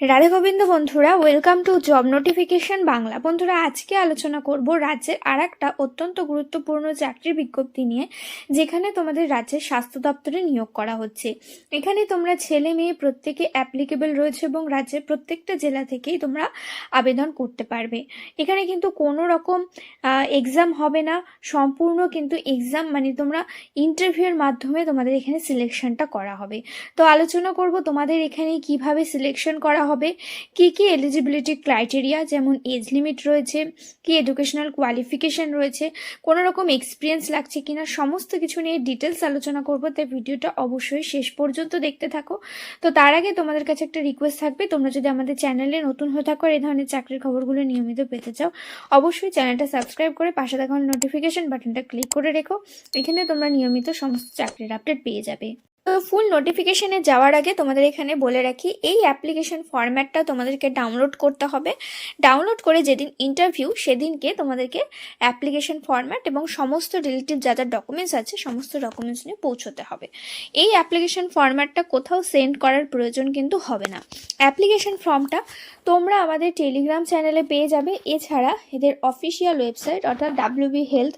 রাধে গোবিন্দ বন্ধুরা welcome to job notification Bangla. বন্ধুরা, আজকে আলোচনা করব রাজ্যের আর একটা অত্যন্ত গুরুত্বপূর্ণ চাকরির বিজ্ঞপ্তি নিয়ে, যেখানে তোমাদের রাজ্যের স্বাস্থ্য দপ্তরে নিয়োগ করা হচ্ছে। এখানে তোমরা ছেলে মেয়ে প্রত্যেকে অ্যাপ্লিকেবল রয়েছে এবং রাজ্যের প্রত্যেকটা জেলা থেকেই তোমরা আবেদন করতে পারবে। এখানে কিন্তু কোনো রকম এক্সাম হবে না। সম্পূর্ণ কিন্তু এক্সাম মানে তোমরা ইন্টারভিউয়ের মাধ্যমে তোমাদের এখানে সিলেকশনটা করা হবে। তো আলোচনা করব তোমাদের এখানে কীভাবে সিলেকশন করা হবে? কি কি এলিজিবিলিটি ক্রাইটেরিয়া যেমন এজ লিমিট রয়েছে, কি এডুকেশনাল কোয়ালিফিকেশন রয়েছে কোনো রকম এক্সপিরিয়েন্স লাগছে কিনা, সমস্ত কিছু নিয়ে ডিটেলস আলোচনা করব। তাই ভিডিওটা অবশ্যই শেষ পর্যন্ত দেখতে থাকো। তো তার আগে তোমাদের কাছে একটা রিকোয়েস্ট থাকবে, তোমরা যদি আমাদের চ্যানেলে নতুন হয়ে থাকো আর এই ধরনের চাকরির খবরগুলো নিয়মিত পেতে চাও, অবশ্যই চ্যানেলটা সাবস্ক্রাইব করে পাশে থাকা নোটিফিকেশন বাটনটা ক্লিক করে রেখো। এখানে তোমরা নিয়মিত সমস্ত চাকরির আপডেট পেয়ে যাবে। ফুল নোটিফিকেশনে যাওয়ার আগে তোমাদের এখানে বলে রাখি, এই অ্যাপ্লিকেশন ফরম্যাটটা তোমাদেরকে ডাউনলোড করতে হবে। ডাউনলোড করে যেদিন ইন্টারভিউ সেদিনকে তোমাদেরকে অ্যাপ্লিকেশন ফরম্যাট এবং সমস্ত রিলেটিভ যা যা ডকুমেন্টস আছে, সমস্ত ডকুমেন্টস নিয়ে পৌঁছতে হবে। এই অ্যাপ্লিকেশন ফরম্যাটটা কোথাও সেন্ড করার প্রয়োজন কিন্তু হবে না। অ্যাপ্লিকেশন ফর্মটা তোমরা আমাদের টেলিগ্রাম চ্যানেলে পেয়ে যাবে। এছাড়া এদের অফিসিয়াল ওয়েবসাইট অর্থাৎ WB health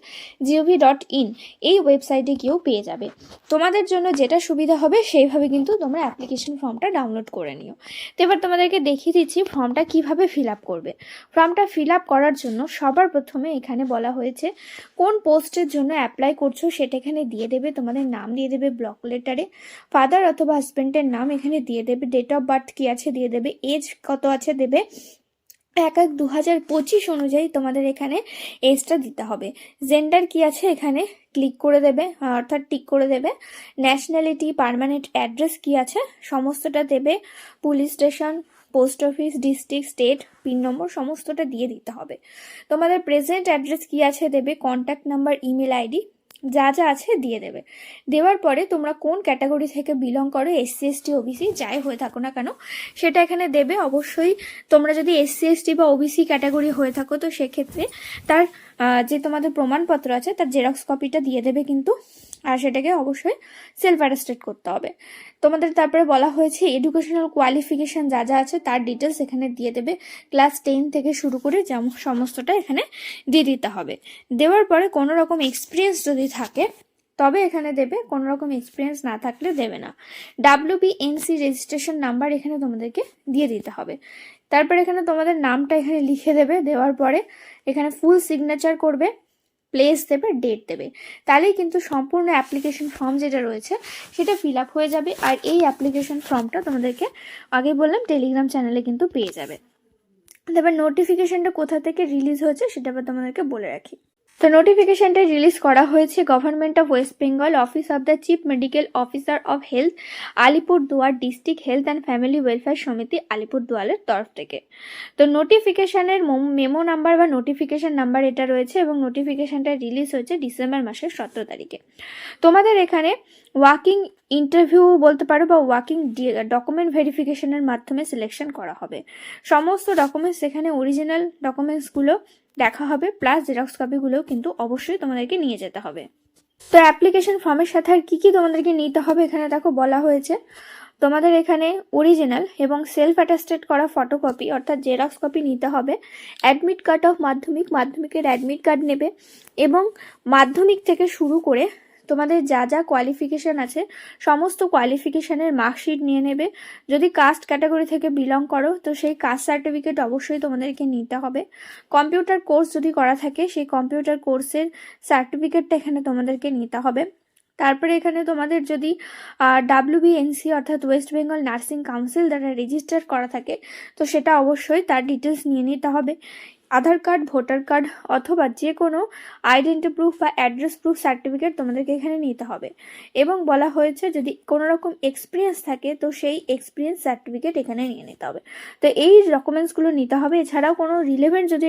gov dot in এই ওয়েবসাইটে গিয়েও পেয়ে যাবে। তোমাদের জন্য যেটা সুবিধা হবে, সেইভাবে কিন্তু তোমরা অ্যাপ্লিকেশন ফর্মটা ডাউনলোড করে নিও। তো এবার তোমাদেরকে দেখিয়ে দিচ্ছি ফর্মটা কীভাবে ফিল আপ করবে। ফর্মটা ফিল আপ করার জন্য সবার প্রথমে এখানে বলা হয়েছে কোন পোস্টের জন্য অ্যাপ্লাই করছ সেটা এখানে দিয়ে দেবে, তোমাদের নাম দিয়ে দেবে ব্লক লেটারে ফাদার অথবা হাজব্যান্ডের নাম এখানে দিয়ে দেবে ডেট অফ বার্থ কী আছে দিয়ে দেবে এজ কত আছে দেবে এক এক দু হাজার পঁচিশ অনুযায়ী তোমাদের এখানে এজটা দিতে হবে। জেন্ডার কি আছে এখানে? ক্লিক করে দেবে, অর্থাৎ টিক করে দেবে। ন্যাশনালিটি পার্মানেন্ট অ্যাড্রেস কি আছে? সমস্তটা দেবে। Police station post office district state pin number সমস্তটা দিয়ে দিতে হবে। তোমাদের প্রেজেন্ট অ্যাড্রেস কি আছে দেবে? কন্ট্যাক্ট নাম্বার ইমেল আইডি যা যা আছে দিয়ে দেবে। দেওয়ার পরে তোমরা কোন ক্যাটাগরি থেকে বিলং করো এসসি এসটি ওবিসি যাই হয়ে থাকো না কেন, সেটা এখানে দেবে। অবশ্যই তোমরা যদি এসসি এসটি বা ওবিসি ক্যাটাগরি হয়ে থাকো, তো সেক্ষেত্রে তার যে তোমাদের প্রমাণপত্র আছে, তার জেরক্স কপিটা দিয়ে দেবে কিন্তু, আর সেটাকে অবশ্যই সেলফ অ্যাটাস্টেড করতে হবে। তোমাদের তারপরে বলা হয়েছে এডুকেশনাল কোয়ালিফিকেশন যা যা আছে, তার ডিটেলস এখানে দিয়ে দেবে। ক্লাস টেন থেকে শুরু করে যেমন সমস্তটা এখানে দিয়ে দিতে হবে। দেওয়ার পরে কোনো রকম এক্সপিরিয়েন্স যদি থাকে, তবে এখানে দেবে কোনো রকম এক্সপিরিয়েন্স না থাকলে দেবে না। ডাব্লিউবিএনসি রেজিস্ট্রেশন নাম্বার এখানে তোমাদেরকে দিয়ে দিতে হবে। তারপর এখানে তোমাদের নামটা এখানে লিখে দেবে, দেওয়ার পরে এখানে ফুল সিগনেচার করবে প্লেস দেবে ডেট দেবে। তাহলেই কিন্তু সম্পূর্ণ অ্যাপ্লিকেশন ফর্ম যেটা রয়েছে, সেটা ফিল আপ হয়ে যাবে আর এই অ্যাপ্লিকেশন ফর্মটা তোমাদেরকে আগে বললাম টেলিগ্রাম চ্যানেলে কিন্তু পেয়ে যাবে। তারপর নোটিফিকেশানটা কোথা থেকে রিলিজ হয়েছে সেটা তোমাদেরকে বলে রাখি। তো নোটিফিকেশনটা রিলিজ করা হয়েছে government of West Bengal office of the chief medical officer of health Alipurduar district health and family welfare সমিতি আলিপুরদুয়ারের তরফ থেকে। তো নোটিফিকেশনের মেমো নাম্বার বা নোটিফিকেশন নাম্বার এটা রয়েছে এবং নোটিফিকেশানটা রিলিজ হয়েছে ডিসেম্বর মাসের সতেরো তারিখে। তোমাদের এখানে ওয়াকিং ইন্টারভিউ বলতে পারো বা ওয়াকিং ডকুমেন্ট ভেরিফিকেশনের মাধ্যমে সিলেকশন করা হবে। সমস্ত ডকুমেন্টস এখানে অরিজিনাল ডকুমেন্টসগুলো দেখা হবে প্লাস জেরক্স কপিগুলোও কিন্তু অবশ্যই তোমাদেরকে নিয়ে যেতে হবে। তো অ্যাপ্লিকেশন ফর্মের সাথে আর কী কী তোমাদেরকে নিতে হবে এখানে দেখো বলা হয়েছে। তোমাদের এখানে অরিজিনাল এবং সেলফ অ্যাটাস্টেড করা ফটোকপি অর্থাৎ জেরক্স কপি নিতে হবে। অ্যাডমিট কার্ড অফ মাধ্যমিক, মাধ্যমিকের অ্যাডমিট কার্ড নেবে এবং মাধ্যমিক থেকে শুরু করে তোমাদের যা যা কোয়ালিফিকেশান আছে, সমস্ত কোয়ালিফিকেশানের মার্কশিট নিয়ে নেবে। যদি কাস্ট ক্যাটাগরি থেকে বিলং করো, তো সেই কাস্ট সার্টিফিকেট অবশ্যই তোমাদেরকে নিতে হবে। কম্পিউটার কোর্স যদি করা থাকে, সেই কম্পিউটার কোর্সের সার্টিফিকেটটা এখানে তোমাদেরকে নিতে হবে। তারপরে এখানে তোমাদের যদি ডাব্লিউবিএনসি অর্থাৎ ওয়েস্ট বেঙ্গল নার্সিং কাউন্সিল দ্বারা রেজিস্টার করা থাকে, তো সেটা অবশ্যই তার ডিটেলস নিয়ে নিতে হবে। আধার কার্ড, ভোটার কার্ড অথবা যে কোনো আইডেন্টি প্রুফ বা অ্যাড্রেস প্রুফ সার্টিফিকেট তোমাদেরকে এখানে নিতে হবে। এবং বলা হয়েছে যদি কোনো রকম এক্সপিরিয়েন্স থাকে, তো সেই এক্সপিরিয়েন্স সার্টিফিকেট এখানে নিয়ে নিতে হবে। তো এই ডকুমেন্টসগুলো নিতে হবে। এছাড়াও কোনো রিলেভেন্ট যদি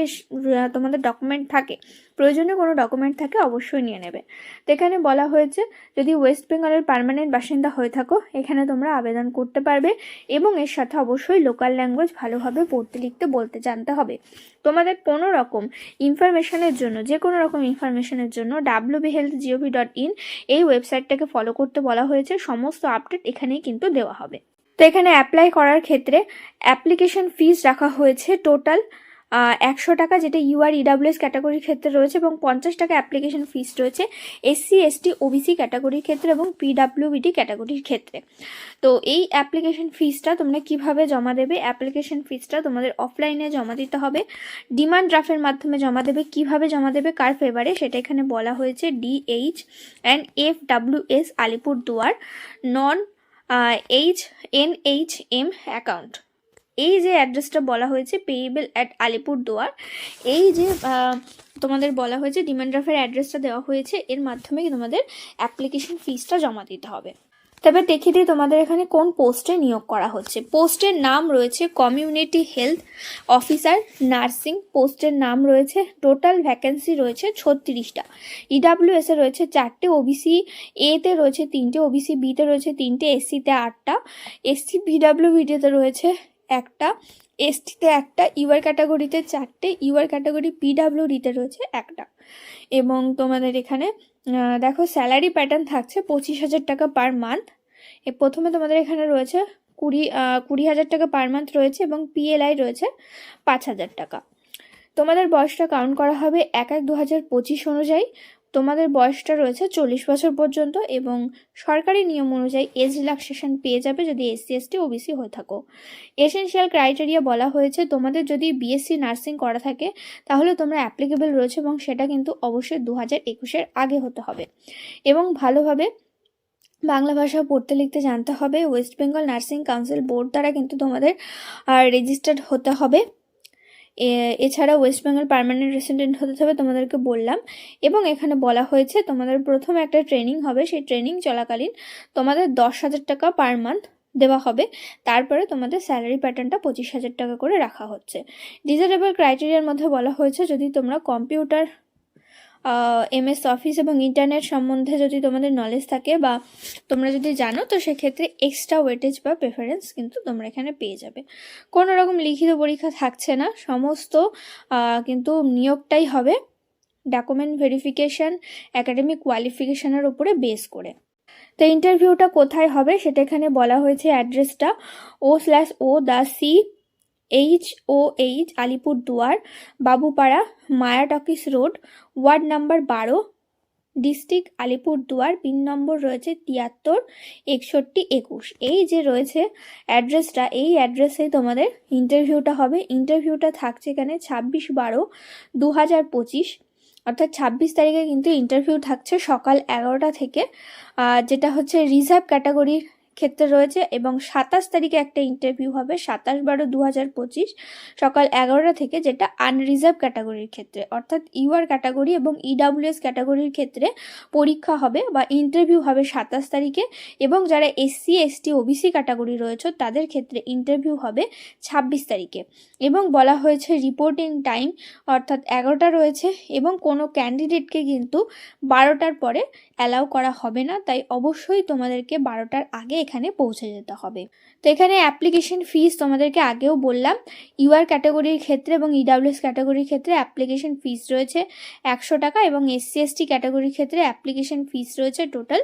তোমাদের ডকুমেন্ট থাকে, প্রয়োজনীয় কোনো ডকুমেন্ট থাকে, অবশ্যই নিয়ে নেবে। তো এখানে বলা হয়েছে, যদি ওয়েস্ট বেঙ্গলের পার্মানেন্ট বাসিন্দা হয়ে থাকো, এখানে তোমরা আবেদন করতে পারবে এবং এর সাথে অবশ্যই লোকাল ল্যাঙ্গুয়েজ ভালোভাবে পড়তে, লিখতে, বলতে জানতে হবে। তোমাদের কোনো রকম ইনফরমেশনের জন্য, যে কোনো রকম ইনফরমেশনের জন্য WB health gov dot in এই ওয়েবসাইটটাকে ফলো করতে বলা হয়েছে। সমস্ত আপডেট এখানেই কিন্তু দেওয়া হবে। তো এখানে অ্যাপ্লাই করার ক্ষেত্রে অ্যাপ্লিকেশন ফিজ রাখা হয়েছে টোটাল একশো টাকা যেটা ইউআর ইডাব্লিউএস ক্যাটাগরির ক্ষেত্রে রয়েছে এবং পঞ্চাশ টাকা অ্যাপ্লিকেশন ফিস রয়েছে এসসি এসটি ওবিসি ক্যাটাগরির ক্ষেত্রে এবং পিডাব্লিউবিডি ক্যাটাগরির ক্ষেত্রে। তো এই অ্যাপ্লিকেশন ফিসটা তোমরা কীভাবে জমা দেবে? অ্যাপ্লিকেশন ফিসটা তোমাদের অফলাইনে জমা দিতে হবে। ডিমান্ড ড্রাফের মাধ্যমে জমা দেবে। কীভাবে জমা দেবে? কার ফেভারে সেটা এখানে বলা হয়েছে DH and F W S Alipurduar non H N H M account এই যে অ্যাড্রেসটা বলা হয়েছে পেয়েবেল অ্যাট আলিপুর দুয়ার এই যে তোমাদের বলা হয়েছে ডিমান্ড ড্রাফের অ্যাড্রেসটা দেওয়া হয়েছে, এর মাধ্যমে তোমাদের অ্যাপ্লিকেশন ফিসটা জমা দিতে হবে। তবে দেখিয়ে দিই তোমাদের এখানে কোন পোস্টে নিয়োগ করা হচ্ছে। পোস্টের নাম রয়েছে কমিউনিটি হেলথ অফিসার নার্সিং, পোস্টের নাম রয়েছে টোটাল ভ্যাকেন্সি রয়েছে ছত্রিশটা। ইডাব্লিউএস এ রয়েছে চারটে ওবিসি, এতে রয়েছে তিনটে ওবিসি, বিতে রয়েছে তিনটে, এসসিতে আটটা। এসসি পিডাব্লিউবিডিতে রয়েছে একটা এসটিতে একটা ইউআর ক্যাটাগরিতে চারটে ইউআর ক্যাটাগরি পিডাব্লিউডিতে রয়েছে একটা। এবং তোমাদের এখানে দেখো স্যালারি প্যাটার্ন থাকছে পঁচিশ হাজার টাকা পার মান্থ এ প্রথমে তোমাদের এখানে রয়েছে কুড়ি কুড়ি হাজার টাকা পার মান্থ রয়েছে এবং পিএলআই রয়েছে পাঁচ হাজার টাকা। তোমাদের বয়সটা কাউন্ট করা হবে এক এক দু হাজার পঁচিশ অনুযায়ী। তোমাদের বয়সটা রয়েছে চল্লিশ বছর পর্যন্ত এবং সরকারি নিয়ম অনুযায়ী এজ রিল্যাক্সেশন পেয়ে যাবে যদি এসসি, এসটি, ওবিসি হয়ে থাকো। এসেনশিয়াল ক্রাইটেরিয়া বলা হয়েছে, তোমাদের যদি বিএসসি নার্সিং করা থাকে, তাহলে তোমরা অ্যাপ্লিকেবল রয়েছে এবং সেটা কিন্তু অবশ্যই দু হাজার একুশের আগে হতে হবে। এবং ভালোভাবে বাংলা ভাষা পড়তে লিখতে জানতে হবে, West Bengal nursing council board দ্বারা কিন্তু তোমাদের রেজিস্টার্ড হতে হবে। এছাড়া ওয়েস্ট বেঙ্গল পারমানেন্ট রেসিডেন্ট হতে হবে তোমাদেরকে বললাম। এবং এখানে বলা হয়েছে তোমাদের প্রথম একটা ট্রেনিং হবে। সেই ট্রেনিং চলাকালীন তোমাদের দশ হাজার টাকা পার মান্থ দেওয়া হবে। তারপরে তোমাদের স্যালারি প্যাটার্নটা পঁচিশ হাজার টাকা করে রাখা হচ্ছে। ডিজারেবল ক্রাইটেরিয়ার মধ্যে বলা হয়েছে, যদি তোমরা কম্পিউটার এমএস অফিস এবং ইন্টারনেট সম্বন্ধে যদি তোমাদের নলেজ থাকে বা তোমরা যদি জানো, তো সেক্ষেত্রে এক্সট্রা ওয়েটেজ বা প্রেফারেন্স কিন্তু তোমরা এখানে পেয়ে যাবে। কোনো রকম লিখিত পরীক্ষা থাকছে না, সমস্ত কিন্তু নিয়োগটাই হবে ডকুমেন্ট ভেরিফিকেশান একাডেমিক কোয়ালিফিকেশানের উপরে বেস করে। তো ইন্টারভিউটা কোথায় হবে সেটা এখানে বলা হয়েছে অ্যাড্রেসটা O slash O the C H O H Alipurduar, Babupara Maya talkies road, ward number বারো, district Alipurduar, pin number রয়েছে তিয়াত্তর, একষট্টি, একুশ। এই যে রয়েছে অ্যাড্রেসটা, এই অ্যাড্রেসেই তোমাদের ইন্টারভিউটা হবে। ইন্টারভিউটা থাকছে এখানে ছাব্বিশ বারো দু হাজার পঁচিশ। অর্থাৎ ছাব্বিশ তারিখে কিন্তু ইন্টারভিউ থাকছে সকাল এগারোটা থেকে। যেটা হচ্ছে রিজার্ভ ক্যাটাগরির ক্ষেত্রে রয়েছে এবং সাতাশ তারিখে একটা ইন্টারভিউ হবে, সাতাশ বারো দু হাজার পঁচিশ সকাল এগারোটা থেকে যেটা আনরিজার্ভ ক্যাটাগরির ক্ষেত্রে। অর্থাৎ ইউআর ক্যাটাগরি এবং ইডাব্লিউএস ক্যাটাগরির ক্ষেত্রে পরীক্ষা হবে বা ইন্টারভিউ হবে সাতাশ তারিখে এবং যারা এসসি এসটি ওবিসি ক্যাটাগরি রয়েছে তাদের ক্ষেত্রে ইন্টারভিউ হবে ছাব্বিশ তারিখে। এবং বলা হয়েছে রিপোর্টিং টাইম অর্থাৎ এগারোটা রয়েছে এবং কোনো ক্যান্ডিডেটকে কিন্তু বারোটার পরে অ্যালাউ করা হবে না তাই অবশ্যই তোমাদেরকে বারোটার আগে এখানে পৌঁছে যেতে হবে। তো এখানে অ্যাপ্লিকেশন ফিস তোমাদেরকে আগেও বললাম ইউআর ক্যাটাগরির ক্ষেত্রে এবং ইডাব্লিউএস ক্যাটাগরির ক্ষেত্রে অ্যাপ্লিকেশন ফিস রয়েছে একশো টাকা এবং এসসি এসটি ক্যাটাগরির ক্ষেত্রে অ্যাপ্লিকেশন ফিস রয়েছে টোটাল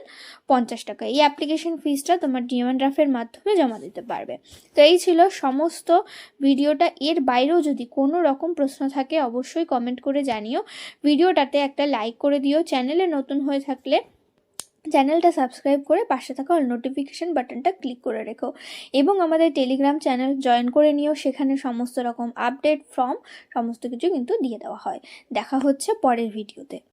পঞ্চাশ টাকা। এই অ্যাপ্লিকেশন ফিসটা তোমার ডিমান্ড ড্রাফের মাধ্যমে জমা দিতে পারবে। তো এই ছিল সমস্ত ভিডিওটা। এর বাইরেও যদি কোনো রকম প্রশ্ন থাকে, অবশ্যই কমেন্ট করে জানিও। ভিডিওটাতে একটা লাইক করে দিও। চ্যানেলে নতুন হয়ে থাকলে চ্যানেলটা সাবস্ক্রাইব করে পাশে থাকা অল নোটিফিকেশান বাটনটা ক্লিক করে রেখো। এবং আমাদের টেলিগ্রাম চ্যানেল জয়েন করে নিও, সেখানে সমস্ত রকম আপডেট ফর্ম সমস্ত কিছু কিন্তু দিয়ে দেওয়া হয়। দেখা হচ্ছে পরের ভিডিওতে